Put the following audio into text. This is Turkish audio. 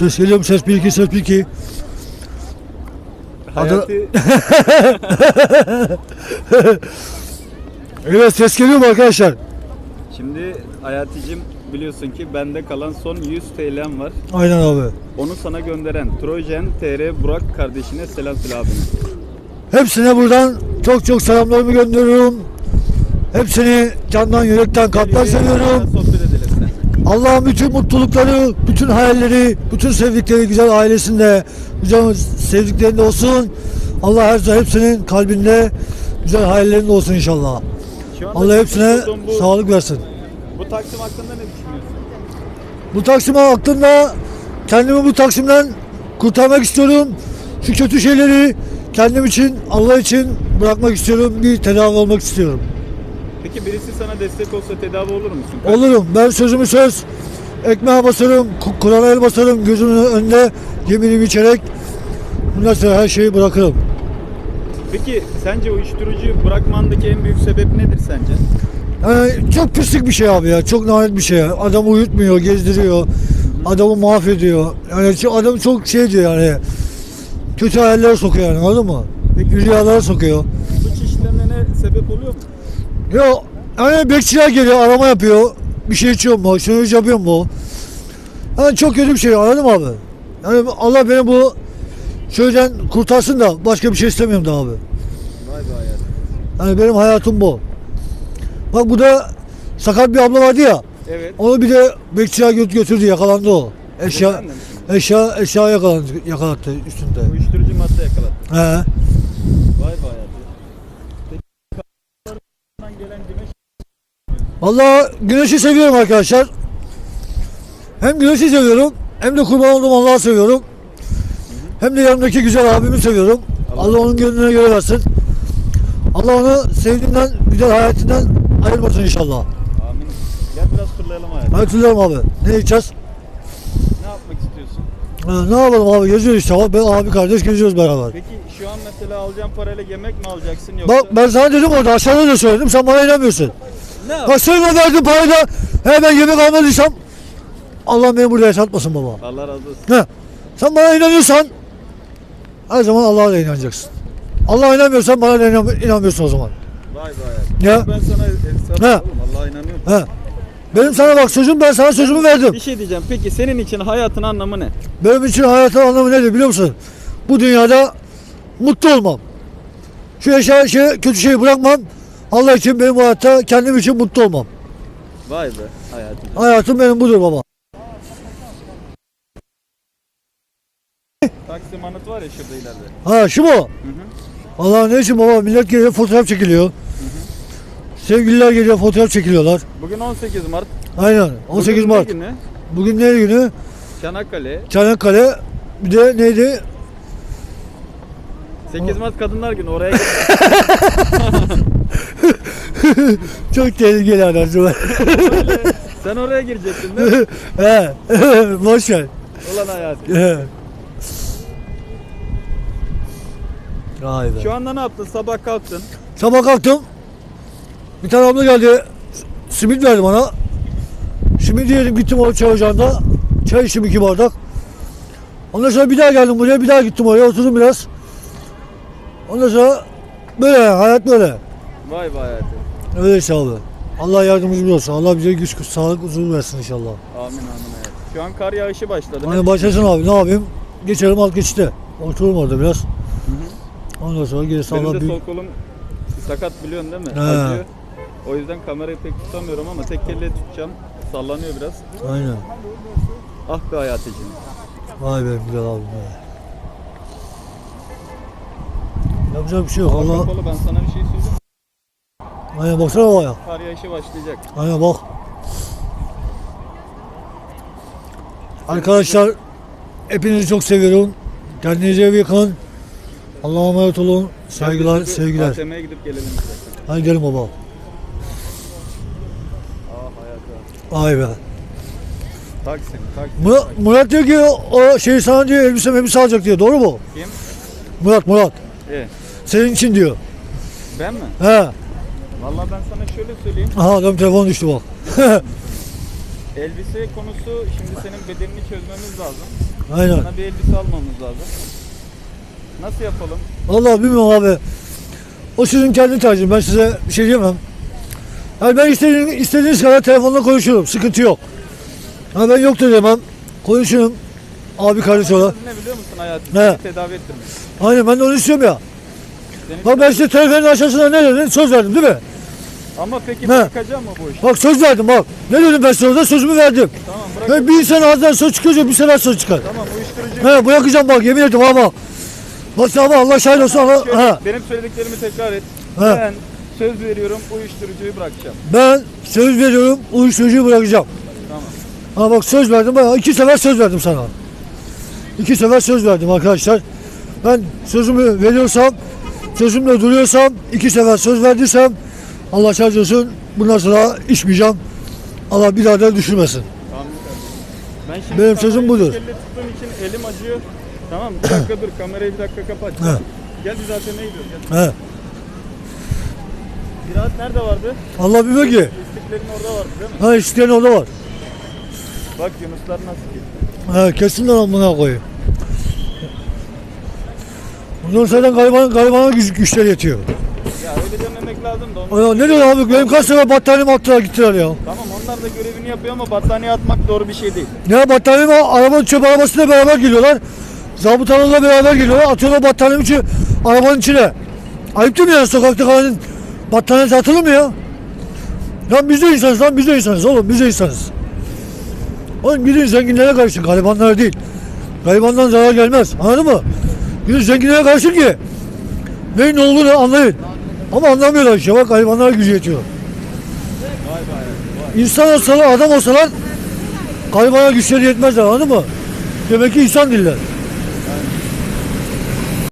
Ses geliyor mu? Ses 1 2 ses 1 2. Hayati Evet ses geliyor mu arkadaşlar? şimdi Hayaticim biliyorsun ki bende kalan son 100 TL'm var. Aynen abi. Onu sana gönderen Trojen TR Burak kardeşine selam söyle abine. Hepsine buradan çok çok selamlarımı gönderiyorum. Hepsini candan yürekten kalpten seviyorum. Allah'ın bütün mutlulukları, bütün hayalleri, bütün sevdikleri güzel ailesinde, güzel sevdiklerinde olsun. Allah her zaman hepsinin kalbinde güzel hayallerinde olsun inşallah. Allah hepsine bu, sağlık versin. bu taksim hakkında ne düşünüyorsun? Bu Taksim hakkında kendimi bu Taksim'den kurtarmak istiyorum. Şu kötü şeyleri kendim için, Allah için bırakmak istiyorum. Bir tedavi olmak istiyorum. Peki birisi sana destek olsa tedavi olur musun? Olurum. Ben sözümü söz. Ekmeğe basarım, Ku- Kur'an'a el basarım, gözümün önünde yeminimi içerek bundan sonra her şeyi bırakırım. Peki sence uyuşturucu bırakmandaki en büyük sebep nedir sence? Yani çok pislik bir şey abi ya. Çok lanet bir şey. Adamı uyutmuyor, gezdiriyor. Adamı mahvediyor. Yani adam çok şey diyor yani. Kötü hayallere sokuyor yani anladın mı? Rüyalara sokuyor. Suç işlemene sebep oluyor mu? Ya hani bekçiler geliyor arama yapıyor. Bir şey içiyor mu? Şunu yapıyor mu? Yani çok kötü bir şey anladın mı abi? Yani Allah beni bu şeyden kurtarsın da başka bir şey istemiyorum da abi. Vay be hayat. Yani benim hayatım bu. Bak bu da sakat bir abla vardı ya. Evet. Onu bir de bekçiler gö- götürdü yakalandı o. Eşya eşya eşya yakalandı, yakalattı üstünde. Uyuşturucu madde yakaladı. He. Vay be hayat. Peki kapılarından gelen güneş Vallahi güneşi seviyorum arkadaşlar. Hem güneşi seviyorum hem de kurban olduğum Allah'ı seviyorum. Hem de yanımdaki güzel abimi seviyorum. Allah onun gönlüne göre versin. Allah onu sevdiğinden, güzel hayatından ayırmasın inşallah. Amin. Gel biraz fırlayalım hayat. Hadi tüylerim abi. Ne yiyeceğiz? Ne yapmak istiyorsun? Ha, ne yapalım abi geziyoruz işte. Ben abi kardeş geziyoruz beraber. Peki şu an mesela alacağın parayla yemek mi alacaksın yoksa? Bak ben sana dedim orada aşağıda da söyledim sen bana inanmıyorsun. Bak sen verdiğin parayla he ben yemek almadıysam Allah beni burada yaşatmasın baba. Allah razı olsun. Ne? Sen bana inanıyorsan her zaman Allah'a da inanacaksın. Allah'a inanmıyorsan bana da inan- inanmıyorsun o zaman. Vay hayat. Ya. Ben sana hesap Allah'a inanıyorum. He. Benim sana bak sözüm ben sana sözümü verdim. Bir şey diyeceğim. Peki senin için hayatın anlamı ne? Benim için hayatın anlamı nedir biliyor musun? Bu dünyada mutlu olmam. Şu eşya şey, kötü şeyi bırakmam. Allah için benim bu hayatta kendim için mutlu olmam. Vay be hayatım. Hayatım benim budur baba. Taksim anıt var ya şurada ileride. Ha şu mu? Allah ne için baba millet geliyor fotoğraf çekiliyor. Sevgililer geliyor fotoğraf çekiliyorlar. Bugün 18 Mart. Aynen 18 Bugün Mart. Ne günü? Bugün ne günü? Çanakkale. Çanakkale bir de neydi? 8 Mart Kadınlar Günü. Oraya git. Çok tehlikeli anasını. Öyle. Sen oraya girecektin değil mi? He. Boş ver. Ulan hayatım. He. Vay be. Şu anda ne yaptın? Sabah kalktın. Sabah kalktım. Bir tane abla geldi. Simit verdi bana. Simit yedim gittim o çay ocağında. Çay içtim iki bardak. Ondan sonra bir daha geldim buraya. Bir daha gittim oraya. Oturdum biraz. Ondan sonra böyle hayat böyle. Vay be hayatım. Öyle işte abi. Allah yardımcımız olsun. Allah bize güç, güç sağlık, huzur versin inşallah. Amin amin hayatım. Şu an kar yağışı başladı. Hani başlasın abi ne yapayım? Geçerim alt geçti. Otururum orada biraz. Ondan sonra gerisi Benim Allah de büyük. sol kolum sakat biliyorsun değil mi? He. Acıyor. O yüzden kamerayı pek tutamıyorum ama tek elle tutacağım. Sallanıyor biraz. Aynen. Ah be hayatıcım. Vay be güzel abim be. Yapacak bir şey yok. Allah Kapalı ben sana bir şey söyleyeyim. Aynen baksana havaya. Kar yağışı başlayacak. Aynen bak. Arkadaşlar hepinizi çok seviyorum. Kendinize iyi bakın. Allah'a emanet olun. Saygılar, sevgiler. ATM'ye gidip gelelim. Hadi gelin baba. Ah hayatım. Vay be. Taksim, Taksim. Murat, Murat diyor ki o şey sana diyor elbise elbise alacak diyor. Doğru mu? Kim? Murat Murat. İyi. Senin için diyor. Ben mi? He. Vallahi ben sana şöyle söyleyeyim. Aha adam telefon düştü bak. Elbise konusu şimdi senin bedenini çözmemiz lazım. Aynen. Sana bir elbise almamız lazım. Nasıl yapalım? Vallahi bilmiyorum abi. O sizin kendi tercihiniz. Ben size bir şey diyemem. Yani ben istediğiniz, istediğiniz kadar telefonla konuşurum. Sıkıntı yok. Ha ben yok da demem. Konuşurum. Abi kardeş olarak. Ne biliyor musun hayatım? Ne? Seni tedavi ettirmek. Aynen ben de onu istiyorum ya. Bak ben size telefonun aşağısına ne dedim? Söz verdim değil mi? Ama peki Ne? bırakacağım mı bu işi? Bak söz verdim bak. Ne dedim ben orada sözümü verdim. Tamam bırak. Bir insan ağzından söz çıkınca bir sene söz çıkar. Tamam uyuşturucu. He bırakacağım bak yemin ederim ama. Bak ama Allah şahit olsun ama. Şöyle, Ha. benim söylediklerimi tekrar et. He. Ben söz veriyorum uyuşturucuyu bırakacağım. Ben söz veriyorum uyuşturucuyu bırakacağım. Tamam. Ha bak söz verdim bak iki sefer söz verdim sana. İki sefer söz verdim arkadaşlar. Ben sözümü veriyorsam, sözümle duruyorsam, iki sefer söz verdiysem Allah şahit olsun bundan sonra içmeyeceğim. Allah bir daha da düşürmesin. Tamam. Ben şimdi Benim sözüm kamerayı budur. elle tuttuğum için elim acıyor. Tamam bir dakika dur kamerayı bir dakika kapat. He. Gel biz zaten ne gidiyoruz? Gel. He. Ziraat nerede vardı? Allah bilmiyor ki. İstiklalin orada vardı değil mi? Ha isteyen orada var. Bak Yunuslar nasıl gitti. He kesinler amına koyayım. Bunlar zaten gariban, garibana güç, güçler yetiyor. Ya öyle lazım da. Onu... Ana, ne diyor abi? Benim kaç sefer battaniyemi attılar gittiler ya. Tamam onlar da görevini yapıyor ama battaniye atmak doğru bir şey değil. Ne battaniyemi arabanın çöp arabasıyla beraber geliyorlar. Zabıtalarla beraber geliyorlar. Atıyorlar battaniyemi içi, arabanın içine. Ayıp değil mi ya sokakta kalanın battaniyesi atılır mı ya? Lan biz de insanız lan biz de insanız oğlum biz de insanız. Oğlum gidin zenginlere karışın garibanlara değil. Garibandan zarar gelmez anladın mı? Gidin zenginlere karışın ki neyin ne olduğunu anlayın. Ama anlamıyorlar işte bak garibanlara gücü yetiyor. İnsan olsalar adam olsalar garibana güçleri yetmezler anladın mı? Demek ki insan değiller.